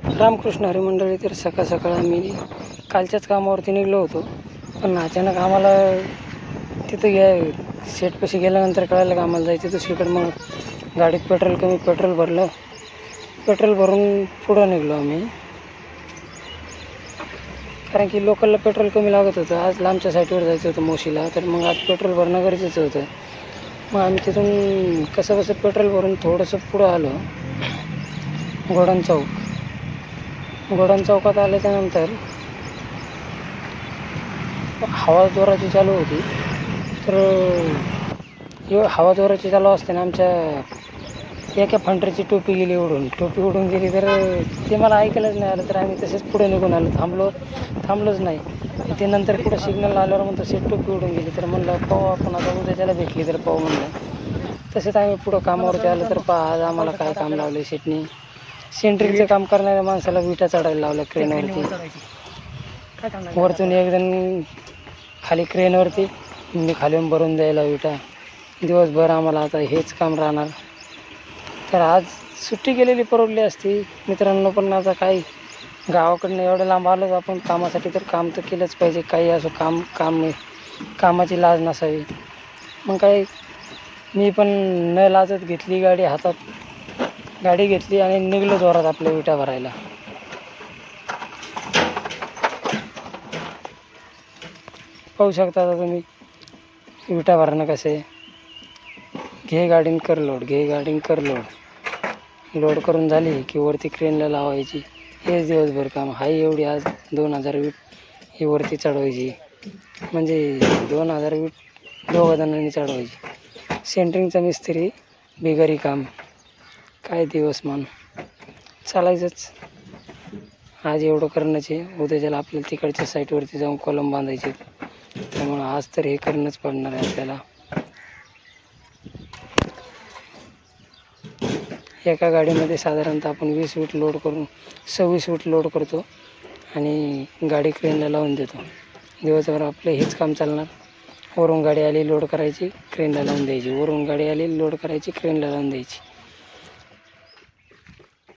रामकृष्ण हरी मंडळी तर सकाळ सकाळ आम्ही कालच्याच कामावरती निघलो होतो. पण अचानक आम्हाला तिथं या शेटपाशी गेल्यानंतर कळायला का आम्हाला जायचं दुसरीकडे. मग गाडीत पेट्रोल कमी पेट्रोल भरलं. पेट्रोल भरून पुढं निघलो आम्ही. कारण की लोकलला पेट्रोल कमी लागत होतं. आज लांबच्या साईटवर जायचं होतं मोशीला. तर मग आज पेट्रोल भरणं गरजेचं होतं. मग आम्ही तिथून कसं कसं पेट्रोल भरून थोडंसं पुढं आलो. घोडण चौक. घोडण चौकात आल्याच्यानंतर हवा जोराची चालू होती. तर एव हवा जोराची चालू असताना आमच्या एका फंटरची टोपी गेली उडून. टोपी उडून गेली तर ते मला ऐकायलाच नाही आलं. तर आम्ही तसेच पुढे निघून आलो. थांबलो थांबलोच नाही. ते नंतर पुढं सिग्नल आल्यावर म्हणतो सीट टोपी उडून गेली. तर म्हणलं पाहू आपण आता उद्या त्याला भेटली तर पाहू म्हणलं. तसेच आम्ही पुढं कामावरती आलो तर पहा आज आम्हाला काय काम लावले शेटनी सेंट्रिंगचं काम करणाऱ्या माणसाला विटा चढायला लावलं क्रेनवरती. वरतून एक जण खाली क्रेनवरती मी खाली येऊन भरून द्यायला विटा. दिवसभर आम्हाला आता हेच काम राहणार. तर आज सुट्टी गेलेली परवडली असती. मित्रांनो पण आता काय गावाकडनं एवढं लांब आलो आपण कामासाठी तर काम तर केलंच पाहिजे. काही असो काम काम नाही. कामाची लाज नसावी. मग काय मी पण न लाजत घेतली गाडी हातात. गाडी घेतली आणि निघलो जोरात आपल्या विटा भरायला. पाहू शकता आता तुम्ही विटा भरणं कसं आहे? घे गाडीन कर लोड घे गाडीन कर लोड लोड करून झाली की वरती क्रेनला लावायची. हेच दिवसभर काम. हाय एवढी आज दोन हजार वीट ही वरती चढवायची. म्हणजे दोन हजार वीट दोघं जणांनी चढवायची. सेंटरिंगचा मिस्त्री बिगारी काम. काय दिवस मान चालायचंच. आज एवढं करणंचे उद्याच्याला आपल्याला तिकडच्या साईटवरती जाऊन कॉलम बांधायचे त्यामुळं आज तर हे करणंच पडणार आहे आपल्याला. एका गाडीमध्ये साधारणतः आपण वीस फूट लोड करून सव्वीस फूट लोड करतो आणि गाडी क्रेनला लावून देतो. दिवसभर आपलं हेच काम चालणार. वरून गाडी आली लोड करायची क्रेनला लावून द्यायची. वरून गाडी आली लोड करायची क्रेनला लावून द्यायची.